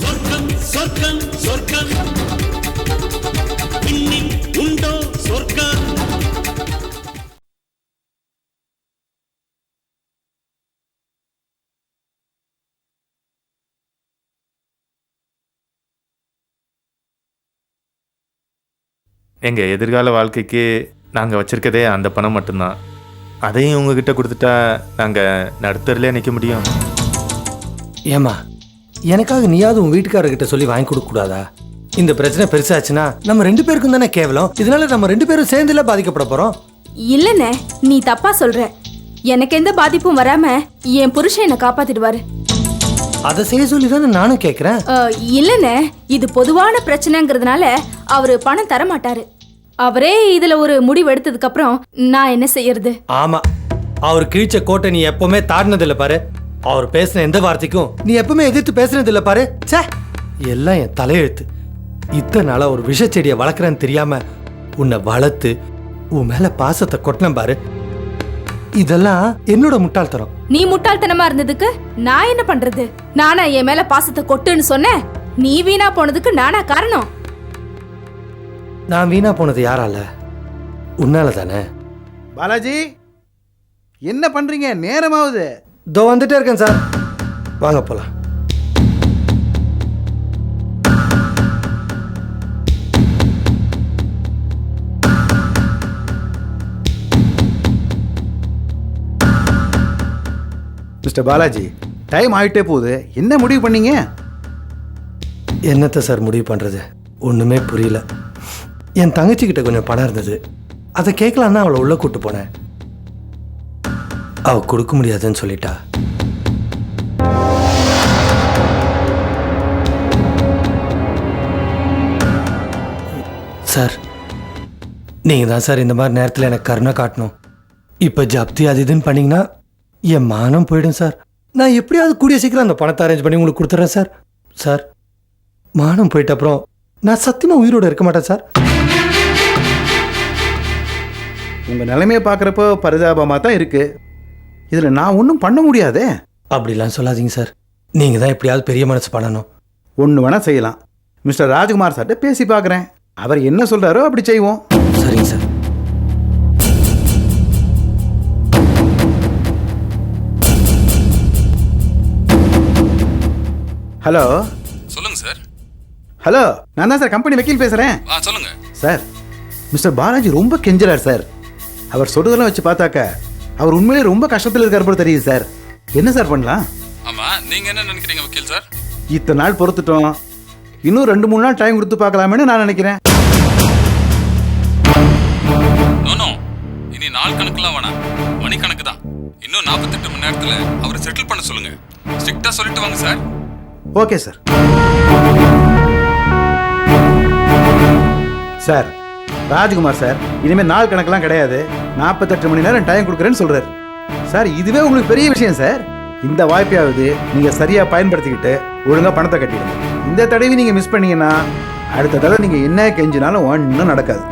சொர்க்கம் சொர்க்கம் உண்டோ சொர்க்கம்? எங்கள் எதிர்கால வாழ்க்கைக்கு நாங்கள் வச்சுருக்கதே அந்த பணம் மட்டும்தான். அதையும் உங்ககிட்ட கொடுத்துட்டா நாங்கள் நடுத்தரிலே நிற்க முடியும்? ஏமா எனக்காக நீயாவது உன் வீட்டுக்காரர்கிட்ட சொல்லி வாங்கி கொடுக்க கூடாதா? இந்த பிரச்சனை பெருசாச்சுன்னா நம்ம ரெண்டு பேருக்கும் தானே கேவலம்? இதனால நம்ம ரெண்டு பேரும் சேர்ந்துல பாதிக்கப்பட போறோம்? இல்லனே நீ தப்பா சொல்ற. எனக்கு எந்த பாதிப்பும் வராம என் புருஷன் என்னை காப்பாத்திடுவாரு. அதை செய்ய சொல்லி தானே நானும் கேட்குறேன் இல்லனே இது பொதுவான பிரச்சனைங்கிறதுனால அவரு பணம் தர மாட்டாரு அவரே இதுல ஒரு முடிவு எடுத்ததுக்கு அப்புறம் நான் என்ன செய்யறது? ஆமா. அவர் கிழிச்ச கோட்டை நீ எப்பவுமே தாடினதில்ல பாரு. அவர் பேசின எந்த வார்த்தைக்கும் நீ எப்பவுமே எதிர்த்து பேசுனதில்ல பாரு. ச்சே! எல்லாம் என் தலையெழுத்து. இத்தனை நாளா ஒரு விஷச்செடியை வளர்க்குறேன்னு தெரியாம உன்னை வளர்த்து உன் மேல பாசத்தை கொட்டினேன் பாரு. இதெல்லாம் என்னோட முட்டாள்தனம். நீ முட்டாள்தனமா இருந்ததுக்கு நான் என்ன பண்றது? நானா என் மேல பாசத்தை கொட்டுன்னு சொன்னேன். நீ வீணா போனதுக்கு நானா காரணம். நான் வீணா போனது யாரால? உன்னால தானே? பாலாஜி என்ன பண்றீங்க? நேரமாவது. இதோ வந்துட்டே இருக்கேன் சார். வாங்க போலாம். மிஸ்டர் பாலாஜி டைம் ஆயிட்டே போகுது. என்ன முடிவு பண்ணீங்க? என்னத்தை சார் முடிவு பண்ணுறது ஒன்றுமே புரியல. என் தங்கச்சிக்கிட்ட கொஞ்சம் பணம் இருந்தது. அதை கேட்கலான்னு அவளை உள்ளே கூட்டு போனேன். அவள் கொடுக்க முடியாதுன்னு சொல்லிட்டா. சார் நீங்கள் தான் சார் இந்த மாதிரி நேரத்தில் எனக்கு கருணை காட்டணும். இப்போ ஜப்தி அது இதுன்னு பண்ணிங்கன்னா என் மானம் போயிடும் சார். நான் எப்படியாவது கூடிய சீக்கிரம் அந்த பணத்தை அரேஞ்ச் பண்ணி உங்களுக்கு கொடுத்துட்றேன் சார். சார் மானம் போயிட்ட அப்புறம் நான் சத்தியமாக உயிரோட இருக்க மாட்டேன் சார். உங்க நிலைமையை பார்க்குறப்போ பரிதாபமாக தான் இருக்கு. இதில் நான் ஒன்றும் பண்ண முடியாதே. அப்படிலாம் சொல்லாதீங்க சார். நீங்கள் தான் எப்படியாவது பெரிய மனசு பண்ணணும். ஒன்று வேணால் செய்யலாம். மிஸ்டர் ராஜ்குமார் சார்கிட்ட பேசி பார்க்குறேன். அவர் என்ன சொல்கிறாரோ அப்படி செய்வோம். சரிங்க சார். ஹலோ. சொல்லுங்க சார். ஹலோ நான் தான் சார் கம்பெனி வக்கீல் பேசுகிறேன் ஆ சொல்லுங்க. சார் மிஸ்டர் பாலாஜி ரொம்ப கெஞ்சலார் சார். அவர் சொல்றதெல்லாம் வச்சு பார்த்தாக்க அவர் உண்மையிலே ரொம்ப கஷ்டத்தில் இருக்கார் போல தெரியுது சார். என்ன சார் பண்ணலாம்? ஆமா நீங்க என்ன நினைக்கிறீங்க வக்கீல் சார்? இத்தனை நாள் பொறுத்துட்டோம். இன்னும் ரெண்டு மூணு நாள் டைம் கொடுத்து பார்க்கலாமேன்னு நான் நினைக்கிறேன். இனி நாள் கணக்குலாம் வேணாம். மணி கணக்கு தான். இன்னும் நாற்பத்தெட்டு மணி நேரத்துல அவரை செட்டில் பண்ண சொல்லுங்க. ஸ்ட்ரிக்டா சொல்லிட்டு வாங்க sir. Okay sir sir Rajkumar sir இனிமேல் நாள் கணக்கெல்லாம் கிடையாது. நாற்பத்தெட்டு மணி நேரம் டைம் கொடுக்குறேன்னு சொல்கிறார் சார் இதுவே உங்களுக்கு பெரிய விஷயம் சார் இந்த வாய்ப்பையாவது நீங்க சரியா பயன்படுத்திக்கிட்டு ஒழுங்கா பணத்தை கட்டிடுங்க. இந்த தடவை நீங்க மிஸ் பண்ணீங்கன்னா அடுத்த தடவை நீங்க என்ன கெஞ்சினாலும் ஒன்றும் நடக்காது.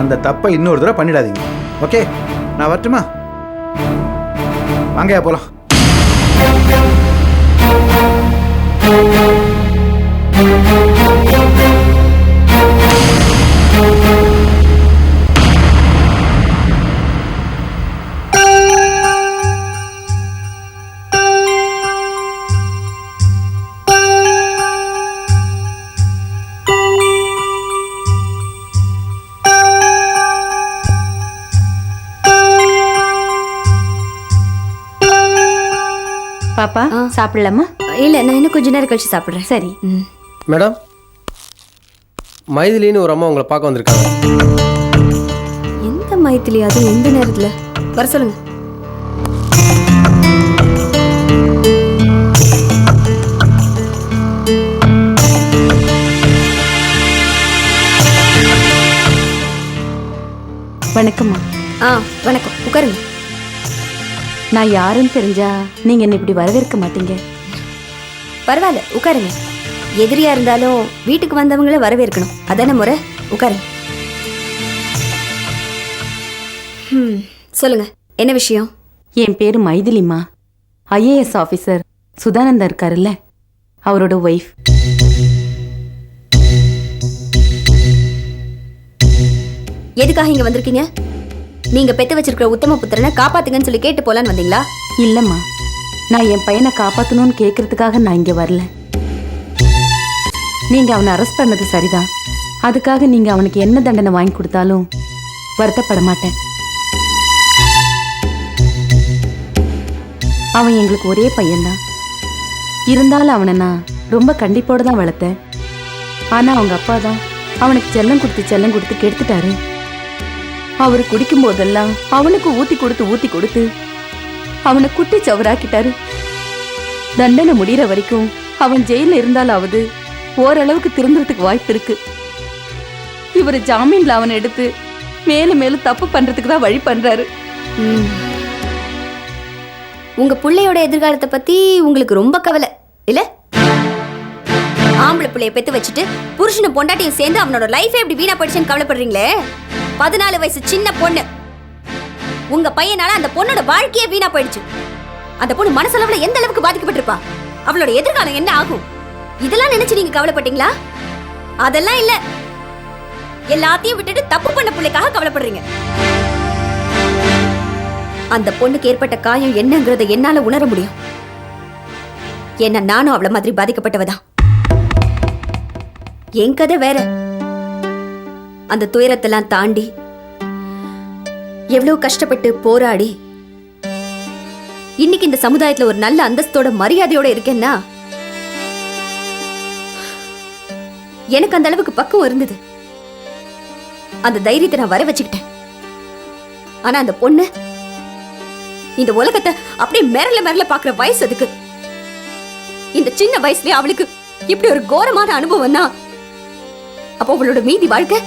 அந்த தப்பை இன்னொரு தடவை பண்ணிடாதீங்க. ஓகே நான் வரட்டுமா? வாங்கயா போலாம். you. சாப்பிடலாமா? இல்ல நான் இன்னும் கொஞ்ச நேரம் கழிச்சு சாப்பிடுறேன். சரி. ம். மேடம் மைதிலின்னு ஒரு அம்மா உங்களை பார்க்க வந்திருக்காங்க. எந்த மைத்திலி அது எந்த நேரத்துல? வர சொல்லுங்க. வணக்கம்மா. ஆ வணக்கம். உட்காருங்க. நான் யாருன்னு தெரிஞ்சா நீங்க என்ன இப்படி வரவேற்க மாட்டீங்க. பரவாயில்ல உட்காருங்க. எதிரியா இருந்தாலும் வீட்டுக்கு வந்தவங்கள வரவேற்கணும். அதானே முறை? உட்காருங்க. ம் சொல்லுங்க. என்ன விஷயம்? என் பேரு மைதிலிமா ஐஏஎஸ் ஆஃபீஸர் சுதானந்தா இருக்காருல்ல. அவரோட ஒய்ஃப் எதுக்காக இங்க வந்திருக்கீங்க? நீங்க பெத்து வச்சிருக்கிற உத்தம புத்திரனை காப்பாத்துங்கன்னு சொல்லி கேட்டு போலான்னு வந்தீங்களா? இல்லம்மா. நான் என் பையனை காப்பாத்தணும்னு கேட்கறதுக்காக நான் இங்க வரல. நீங்க அவனை அரெஸ்ட் பண்ணது சரிதான். அதுக்காக நீங்க அவனுக்கு என்ன தண்டனை வாங்கி கொடுத்தாலும் வருத்தப்பட மாட்டேன். அவன் எங்களுக்கு ஒரே பையன்தான். இருந்தாலும் அவனை நான் ரொம்ப கண்டிப்போட தான் வளர்த்தேன். ஆனா அவங்க அப்பா தான் அவனுக்கு செல்லம் கொடுத்து செல்லம் கொடுத்து கெடுத்துட்டாரு. அவர் குடிக்கும் போதெல்லாம் அவனுக்கு ஊத்தி கொடுத்து ஊத்தி கொடுத்து அவனை குட்டி சவராக்கிட்டாரு. தண்டனை முடிகிற வரைக்கும் அவன் ஜெயில இருந்தாலாவது ஓரளவுக்கு திருந்துறதுக்கு வாய்ப்பு இருக்கு. இவர் ஜாமீன்ல அவனை எடுத்து மேலும் மேலும் தப்பு பண்றதுக்கு தான் வழி பண்றாரு. உங்க பிள்ளையோட எதிர்காலத்தை பத்தி உங்களுக்கு ரொம்ப கவலை இல்ல? ஆம்பளை பிள்ளைய பெத்து வச்சுட்டு புருஷனும் பொண்டாட்டியும் சேர்ந்து அவனோட லைஃபே எப்படி வீணா படிச்சுன்னு கவலைப்படுறீங்களே? பதினாலு வயசு சின்ன பொண்ணு. உங்க பையனால அந்த பொண்ணோட வாழ்க்கையே வீணா போயிடுச்சு. அந்த பொண்ணு மனசளவுல எந்த அளவுக்கு பாதிக்கப்பட்டிருப்பா? அவளோட எதிர்காலம் என்ன ஆகும்? இதெல்லாம் நினைச்சு நீங்க கவலைப்பட்டீங்களா? அதெல்லாம் இல்ல. எல்லாத்தையும் விட்டுட்டு தப்பு பண்ண பிள்ளைக்காக கவலைப்படுறீங்க. அந்த பொண்ணுக்கு ஏற்பட்ட காயம் என்னங்கிறத என்னால உணர முடியும். ஏன்னா நானும் அவள மாதிரி பாதிக்கப்பட்டவதான். என் கதை வேற. அந்த துயரத்தெல்லாம் தாண்டி எவ்வளவு கஷ்டப்பட்டு போராடி இன்னைக்கு இந்த சமுதாயத்துல ஒரு நல்ல அந்தஸ்தோட மரியாதையோட இருக்கேன்னா எனக்கு அந்த அளவுக்கு பக்குவம் இருந்தது. அந்த தைரியத்தை நான் வர வச்சுக்கிட்டேன். ஆனா அந்த பொண்ணு இந்த உலகத்தை அப்படியே மிரல மிரல பாக்குற வயசு அதுக்கு. இந்த சின்ன வயசுலயே அவளுக்கு இப்படி ஒரு கோரமான அனுபவம்னா அப்போ அவளோட மீதி வாழ்க்கை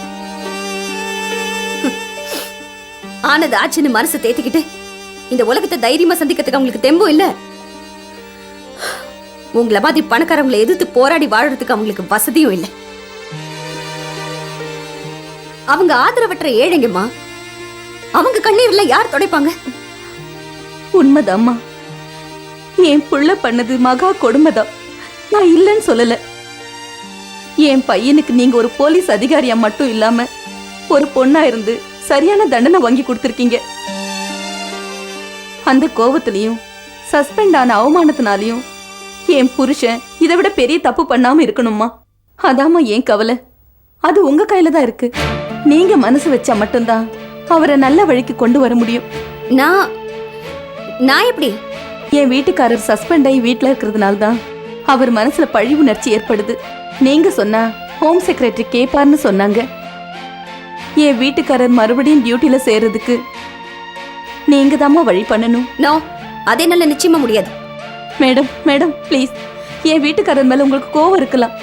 ஆனது ஆச்சுன்னு மனசை தேத்திக்கிட்டு இந்த உலகத்தை தைரியமா சந்திக்கிறதுக்கு அவங்களுக்கு தெம்பும் இல்ல. உங்களை மாதிரி பணக்காரங்களை எதிர்த்து போராடி வாழறதுக்கு அவங்களுக்கு வசதியும் இல்லை. அவங்க ஆதரவற்ற ஏழைங்கம்மா அவங்க கண்ணீர்ல யார் துடைப்பாங்க? உண்மைதாம்மா. என் புள்ள பண்ணது மகா கொடுமைதான். நான் இல்லைன்னு சொல்லல. என் பையனுக்கு நீங்க ஒரு போலீஸ் அதிகாரியா மட்டும் இல்லாம ஒரு பொண்ணா இருந்து சரியான தண்டனை வாங்கி கொடுத்துருக்கீங்க. அந்த கோவத்திலையும் சஸ்பெண்ட் ஆன அவமானத்தினாலையும் என் புருஷன் இதை விட பெரிய தப்பு பண்ணாம இருக்கணுமா அதாம்மா ஏன் கவலை. அது உங்க கையில தான் இருக்கு. நீங்க மனசு வச்சா மட்டும்தான் அவரை நல்ல வழிக்கு கொண்டு வர முடியும். நான் நான் எப்படி? என் வீட்டுக்காரர் சஸ்பெண்ட் ஆகி வீட்ல இருக்கிறதுனால தான் அவர் மனசுல பழி உணர்ச்சி ஏற்படுது. நீங்க சொன்னா ஹோம் செக்ரட்டரி கேப்பார்னு சொன்னாங்க. என் வீட்டுக்காரர் மறுபடியும் டியூட்டில சேர்றதுக்கு. நீங்க தாம்மா வழி பண்ணணும். நோ அதை என்னால நிச்சயமா முடியாது. மேடம் மேடம் ப்ளீஸ் என் வீட்டுக்காரர் மேல உங்களுக்கு கோவம் இருக்கலாம்.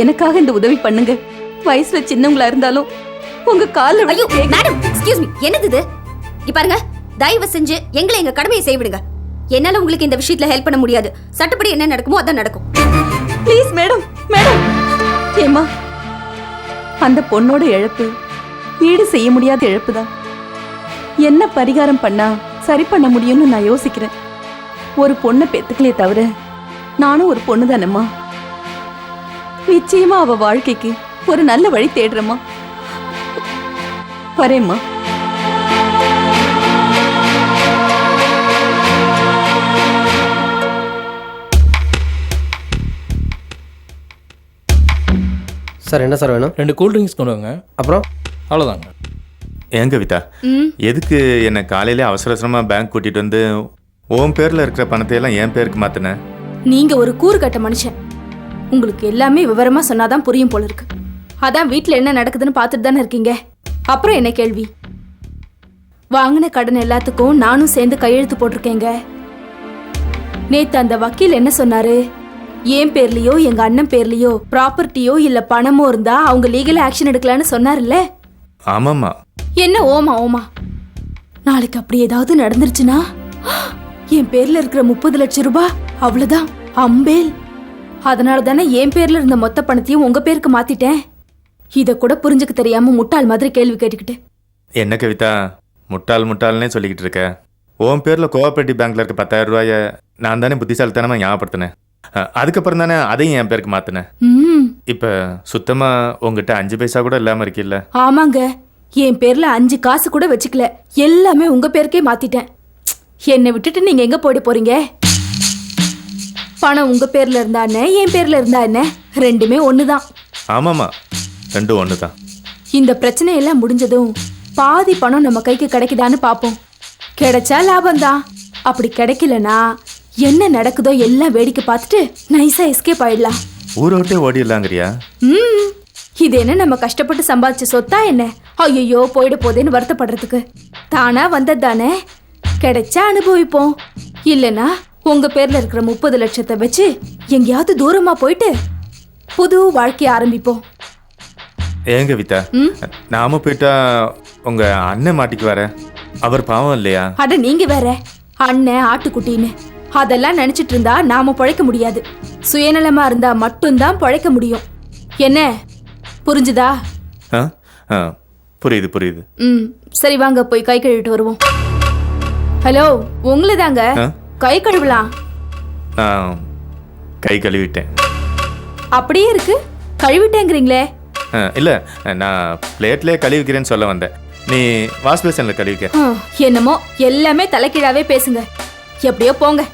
எனக்காக இந்த உதவி பண்ணுங்க. வயசுல சின்னவங்களா இருந்தாலும் உங்க கால ஐயோ மேடம் எக்ஸ்கியூஸ் மீ என்னது இது? இங்க பாருங்க தயவு செஞ்சு எங்களை எங்க கடமையை செய்ய விடுங்க என்னால உங்களுக்கு இந்த விஷயத்துல ஹெல்ப் பண்ண முடியாது. சட்டப்படி என்ன நடக்குமோ அதான் நடக்கும். ப்ளீஸ் மேடம் மேடம் ஏமா அந்த பொண்ணோட இழப்பு ஈடு செய்ய முடியாத இழப்பு தான் என்ன பரிகாரம் பண்ணா சரி பண்ண முடியும்னு நான் யோசிக்கிறேன். ஒரு பொண்ணை பெத்துக்கலே தவிர நானும் ஒரு பொண்ணு தானேம்மா. நிச்சயமா அவ வாழ்க்கைக்கு ஒரு நல்ல வழி தேடுறேம்மா. வரேம்மா. சார் என்ன சார் வேணும்? ரெண்டு கூல் ட்ரிங்க்ஸ் கொண்டு வாங்க. அப்புறம்? அவ்வளோதாங்க ஏன் கவிதா ம். எதுக்கு என்னை காலையிலே அவசர அவசரமாக பேங்க் கூட்டிகிட்டு வந்து உன் பேரில் இருக்கிற பணத்தை எல்லாம் என் பேருக்கு மாற்றினேன் நீங்க ஒரு கூறுகட்ட மனுஷன். உங்களுக்கு எல்லாமே விவரமா சொன்னாதான் புரியும் போல இருக்கு. அதான் வீட்ல என்ன நடக்குதுன்னு பார்த்துட்டு தானே இருக்கீங்க? அப்புறம் என்ன கேள்வி? வாங்கின கடன் எல்லாத்துக்கும் நானும் சேர்ந்து கையெழுத்து போட்டிருக்கேங்க. நேத்து அந்த வக்கீல் என்ன சொன்னாரு? என் பேர்லயோ எங்க அண்ணன் பேர்லயோ ப்ராப்பர்ட்டியோ இல்ல பணமோ இருந்தா அவங்க லீகல் ஆக்ஷன் எடுக்கலான்னு சொன்னார்ல ஆமாம்மா. என்ன ஓமா ஓமா? நாளைக்கு அப்படி ஏதாவது நடந்துருச்சுன்னா என் பேர்ல இருக்கிற முப்பது லட்சம் ரூபாய் அவ்வளவுதான் அம்பேல். அதனால தானே என் பேர்ல இருந்த மொத்த பணத்தையும் உங்க பேருக்கு மாத்திட்டேன். இத கூட புரிஞ்சுக்க தெரியாம முட்டாள் மாதிரி கேள்வி கேட்டுக்கிட்டு. என்ன கவிதா முட்டாள் முட்டாள்னே சொல்லிக்கிட்டு இருக்க? உன் பேரில் கோஆபரேட்டிவ் பேங்க்ல இருக்க பத்தாயிரம் ரூபாய நான் தானே புத்திசாலித்தனமாக ஞாபகப்படுத்தினேன். அதுக்கப்புறம் தானே அதையும் என் பேருக்கு மாற்றினேன் ம் இப்போ சுத்தமாக உங்ககிட்ட அஞ்சு பைசா கூட இல்லாமல் இருக்கில்ல? ஆமாங்க. என் பேர்ல அஞ்சு காசு கூட வச்சுக்கல. எல்லாமே உங்க பேருக்கே மாத்திட்டேன். என்னை விட்டுட்டு நீங்க எங்க போயிட போறீங்க? பணம் உங்க பேர்ல இருந்தா என்ன? என் பேர்ல இருந்தா என்ன? ரெண்டுமே ஒண்ணுதான். ஆமாம்மா. ரெண்டும் ஒன்று தான் இந்த பிரச்சனை எல்லாம் முடிஞ்சதும் பாதி பணம் நம்ம கைக்கு கிடைக்குதான்னு பாப்போம். கிடைச்சா லாபம்தான். அப்படி கிடைக்கலனா என்ன நடக்குதோ எல்லாம் வேடிக்கை பார்த்துட்டு நைஸா எஸ்கேப் ஆயிடலாம். ஊரை விட்டே ஓடிடலாங்கிறியா? ம் இது என்ன நம்ம கஷ்டப்பட்டு சம்பாதிச்ச சொத்தா என்ன? ஐயோ போயிட போதேன்னு வருத்தப்படுறதுக்கு. தானா வந்தது தானே? கிடைச்சா அனுபவிப்போம். இல்லனா உங்க பேர்ல இருக்கிற முப்பது லட்சத்தை வச்சு எங்கேயாவது தூரமா போயிட்டு புது வாழ்க்கைய ஆரம்பிப்போம். ஏங்க வித்தா? ம்? நாம போயிட்டா உங்க அண்ணன் மாட்டிக்கு வர? அவர் பாவம் இல்லையா? அட நீங்க வேற. அண்ணன் ஆட்டுக்குட்டின்னு. அதெல்லாம் நினைச்சிட்டு இருந்தா நாம பொழைக்க முடியாது. சுயநலமா இருந்தா மட்டும்தான் பொழைக்க முடியும். என்ன? புரிஞ்சுதா? ஆ ஆ புரியுது புரியுது. ம் சரி வாங்க போய் கை கழுவிட்டு வருவோம். ஹலோ உங்களை தாங்க ஆ? கை கழுவலாம் நான் கை கழுவிட்டேன். அப்படியே இருக்கு? கழுவிட்டேங்கிறீங்களே. ஆ, இல்ல நான் பிளேட்லேயே கழுவிக்கிறேன்னு சொல்ல வந்தேன். நீ வாஷ் பேசனில் கழுவிக்க. ஹம், என்னமோ எல்லாமே தலைக்கீழாவே பேசுங்க. எப்படியோ போங்க.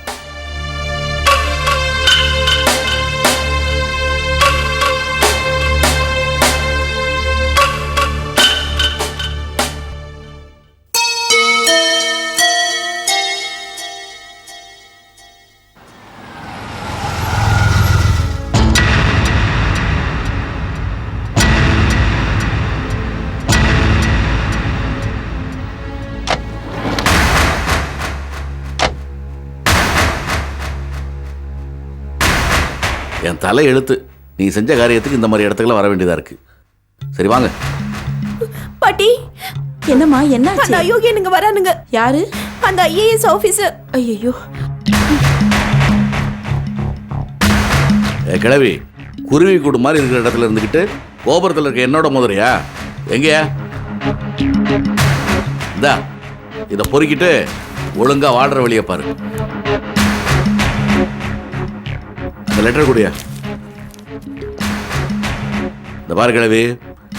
தலை எழுத்து நீ செஞ்ச காரியத்துக்கு இந்த மாதிரி இடத்துக்குலாம் வர வேண்டியதா இருக்கு. சரி வாங்க. பாட்டி என்னம்மா என்னாச்சு? அந்த அயோக்கியனுங்க வரானுங்க. யாரு? அந்த ஐஏஎஸ் ஆபீசர் ஐயோ ஏ கிழவி குருவி கூடு மாதிரி இருக்கிற இடத்துல இருந்துக்கிட்டு கோபுரத்தில் இருக்க என்னோட முதலையா எங்கேயா? இந்தா இதை பொறுக்கிட்டு ஒழுங்கா வாடுற வழியை பாரு. அந்த லெட்டர் குடியா? இந்த பாரு கிழவி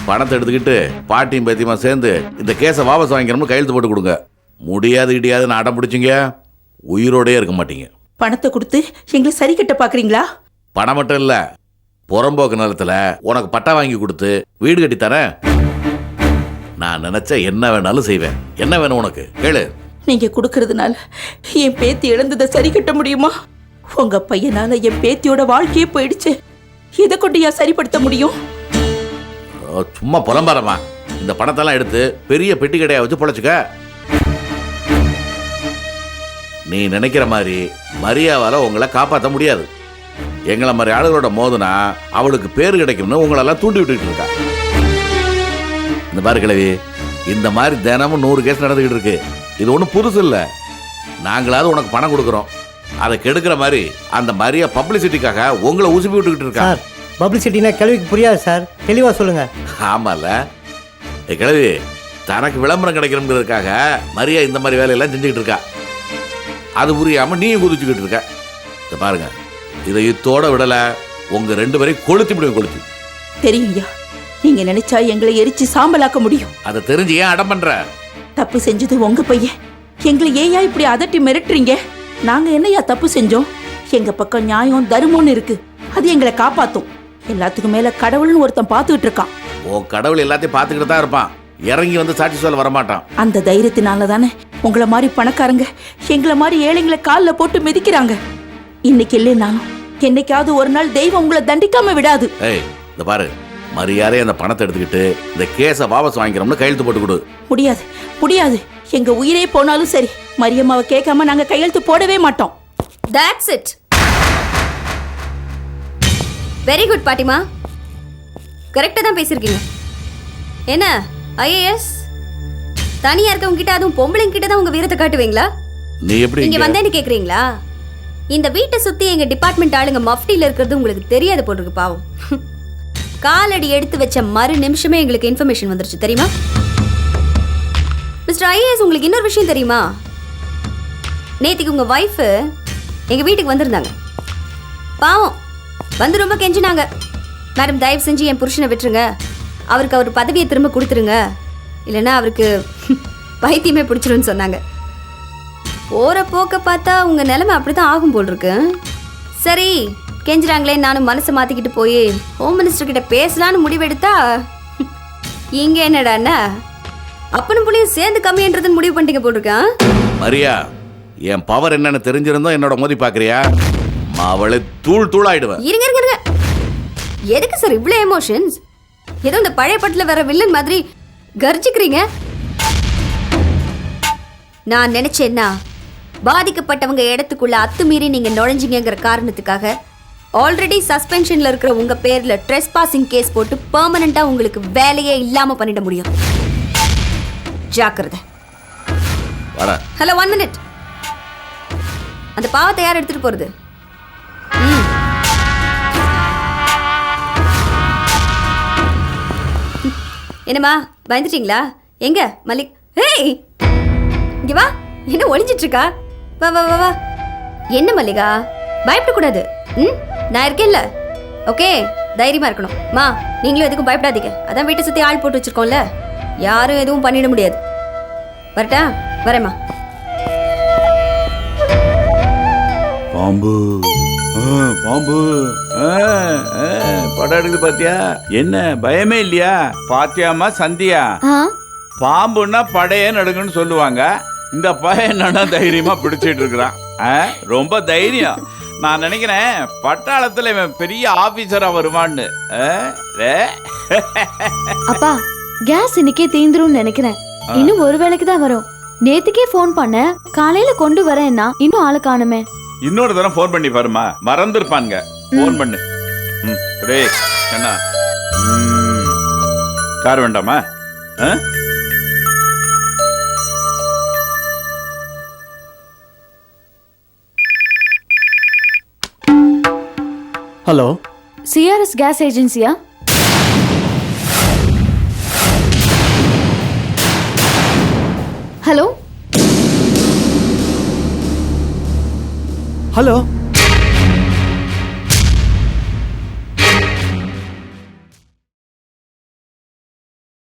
பணத்தை எடுத்துக்கிட்டு பாட்டியும் பேத்தியமா சேர்ந்து இந்த கேஸை வாபஸ் வாங்கிக்கிறோம்னு கையெழுத்து போட்டு கொடுங்க. முடியாது இடியாதுன்னு அடம் பிடிச்சிங்க. உயிரோடயே இருக்க மாட்டீங்க. பணத்தை கொடுத்து எங்களை சரி கட்ட பாக்குறீங்களா? பணம் மட்டும் இல்ல புறம்போக்கு நிலத்துல உனக்கு பட்டா வாங்கி கொடுத்து வீடு கட்டி தரேன். நான் நினைச்ச என்ன வேணாலும் செய்வேன். என்ன வேணும் உனக்கு? கேளு. நீங்க கொடுக்கறதுனால என் பேத்தி இழந்ததை சரி கட்ட முடியுமா? உங்க பையனால என் பேத்தியோட வாழ்க்கையே போயிடுச்சு. இதை கொண்டு ஏன் சரிப்படுத்த முடியும்? சும்மா புலம்பரமா இந்த பணத்தெல்லாம் எடுத்து பெரிய பெட்டி கடையை வச்சு பொழைச்சிக்க. நீ நினைக்கிற மாதிரி மரியாவால உங்களை காப்பாற்ற முடியாது. எங்களை மாதிரி ஆளுகளோட மோதுனா அவளுக்கு பேர் கிடைக்கும்னு உங்களெல்லாம் தூண்டி விட்டுக்கிட்டு இருக்கா. இந்த பாரு கிழவி இந்த மாதிரி தினமும் நூறு கேஸ் நடந்துக்கிட்டு இருக்கு. இது ஒன்றும் புதுசு இல்லை. நாங்களாவது உனக்கு பணம் கொடுக்குறோம். அதை கெடுக்கிற மாதிரி அந்த மரியா பப்ளிசிட்டிக்காக உங்களை உசுப்பி விட்டுக்கிட்டு இருக்கா. பப்ளிசிட்டினா கேள்விக்கு புரியாது சார். தெளிவாக சொல்லுங்கள் ஆமால ஏ கிழவி தனக்கு விளம்பரம் கிடைக்கணுங்கிறதுக்காக மரியா இந்த மாதிரி வேலையெல்லாம் செஞ்சுக்கிட்டு இருக்கா. அது புரியாம நீயும் குதிச்சுக்கிட்டு இருக்க. இதை பாருங்க. இதை இத்தோட விடல. உங்க ரெண்டு பேரையும் கொளுத்தி முடியும் கொளுத்தி. தெரியும் ஐயா. நீங்க நினைச்சா எங்களை எரிச்சு சாம்பலாக்க முடியும். அதை தெரிஞ்சு ஏன் அடம் பண்ற? தப்பு செஞ்சது உங்க பையன். எங்களை ஏயா இப்படி அதட்டி மிரட்டுறீங்க? நாங்க என்னையா தப்பு செஞ்சோம்? எங்க பக்கம் நியாயம் தர்மம்னு இருக்கு. அது எங்களை காப்பாத்தும். எல்லாத்துக்கும் மேல கடவுள்னு ஒருத்தன் பார்த்துக்கிட்டு இருக்கான். உன் கடவுள் எல்லாத்தையும் பார்த்துக்கிட்டு தான் இருப்பான். இறங்கி வந்து சாட்சி சொல்ல வரமாட்டான். அந்த தைரியத்தினால தானே உங்களை மாதிரி பணக்காரங்க எங்களை மாதிரி ஏழைங்களை காலில் போட்டு மிதிக்கிறாங்க. இன்னைக்கு இல்லைனாலும் என்னைக்காவது ஒரு நாள் தெய்வம் உங்களை தண்டிக்காம விடாது. ஏய் இந்த பாரு. மரியாதை அந்த பணத்தை எடுத்துக்கிட்டு இந்த கேஸை வாபஸ் வாங்கிக்கிறோம்னு கையெழுத்து போட்டு கொடு. முடியாது முடியாது. எங்க உயிரே போனாலும் சரி மரியம்மாவை கேட்காம நாங்க கையெழுத்து போடவே மாட்டோம். தட்ஸ் இட் வெரி குட் பாட்டிமா. கரெக்டாக தான் பேசியிருக்கீங்க என்ன ஐஏஎஸ் தனியா இருக்கவங்க கிட்ட அதுவும் பொம்பளைங்க கிட்ட தான் உங்க வீரத்தை காட்டுவீங்களா? நீ எப்படி இங்க வந்தேன்னு கேக்குறீங்களா? இந்த வீட்டை சுத்தி எங்க டிபார்ட்மெண்ட் ஆளுங்க மஃப்டில இருக்கிறது உங்களுக்கு தெரியாது போட்டிருக்கு பாவம். காலடி எடுத்து வச்ச மறு நிமிஷமே எங்களுக்கு இன்ஃபர்மேஷன் வந்துருச்சு தெரியுமா? மிஸ்டர் ஐஏஎஸ் உங்களுக்கு இன்னொரு விஷயம் தெரியுமா? நேத்திக்கு உங்க ஒய்ஃபு எங்க வீட்டுக்கு வந்திருந்தாங்க. பாவம் வந்து ரொம்ப கெஞ்சினாங்க. மேடம் தயவு செஞ்சு என் புருஷனை விட்டுருங்க. அவருக்கு அவர் பதவியை திரும்ப கொடுத்துருங்க. இல்லைன்னா அவருக்கு பைத்தியமே பிடிச்சிருன்னு சொன்னாங்க. போகிற போக்க பார்த்தா உங்க நிலைமை அப்படிதான் ஆகும் போல் இருக்கு. சரி கெஞ்சுறாங்களே நானும் மனசை மாற்றிக்கிட்டு போய் ஹோம் மினிஸ்டர்கிட்ட பேசலான்னு முடிவெடுத்தா இங்கே என்னடான்னா அப்பனும் புள்ளியும் சேர்ந்து கம்மின்றதுன்னு முடிவு பண்ணிட்டீங்க போல் இருக்கேன் மரியா என் பவர் என்னன்னு தெரிஞ்சிருந்தோம் என்னோட மோதி பார்க்குறியா? அவளை தூள் தூளாயிடுவேன். இருங்க இருங்க இருங்க. எதுக்கு சார் இவ்வளோ எமோஷன்ஸ் ஏதோ இந்த பழைய படத்துல வர வில்லன் மாதிரி கர்ஜிக்கிறீங்க. நான் நினைச்சேன்னா பாதிக்கப்பட்டவங்க இடத்துக்குள்ள அத்துமீறி நீங்க நுழைஞ்சீங்கங்கிற காரணத்துக்காக ஆல்ரெடி சஸ்பென்ஷன்ல இருக்கிற உங்க பேர்ல ட்ரெஸ் பாசிங் கேஸ் போட்டு பெர்மனண்டா உங்களுக்கு வேலையே இல்லாம பண்ணிட முடியும். ஜாக்கிரதை. ஹலோ ஒன் மினிட் அந்த பாவத்தை யார் எடுத்துட்டு போறது? என்னம்மா பயந்துட்டீங்களா? எங்க மல்லிக்? ஹேய்! இங்க வா என்ன ஒளிஞ்சிட்டு இருக்கா வா வா வா வா. என்ன மல்லிகா? பயப்படக்கூடாது. ம்? நான் இருக்கேன்ல. ஓகே தைரியமா இருக்கணும். மா நீங்களும் எதுக்கும் பயப்படாதீங்க. அதான் வீட்டை சுற்றி ஆள் போட்டு வச்சிருக்கோம்ல. யாரும் எதுவும் பண்ணிட முடியாது. வரட்டா? வரேம்மா. பாம்பு. பாம்பு. படம் எடுக்குது பாத்தியா? என்ன பயமே இல்லையா? பாத்தியாமா சந்தியா? பாம்புன்னா படையே நடுங்கன்னு சொல்லுவாங்க. இந்த பையன் என்னன்னா தைரியமா பிடிச்சிட்டு இருக்கிறான். ரொம்ப தைரியம். நான் நினைக்கிறேன் பட்டாளத்துல இவன் பெரிய ஆபீசரா வருவான்னு? அப்பா கேஸ் இன்னைக்கே தீந்துரும்னு நினைக்கிறேன். இன்னும் ஒரு வேளைக்கு தான் வரும். நேத்துக்கே ஃபோன் பண்ண காலையில கொண்டு வரேன்னா இன்னும் ஆளு காணுமே. இன்னொரு தடவை ஃபோன் பண்ணி பாருமா மறந்துருப்பானுங்க. ஃபோன் பண்ணு. ரே என்ன ம். கார் வேண்டாமா? ஆ? ஹலோ? சிஆர்எஸ் கேஸ் ஏஜென்சியா? ஹலோ? ஹலோ?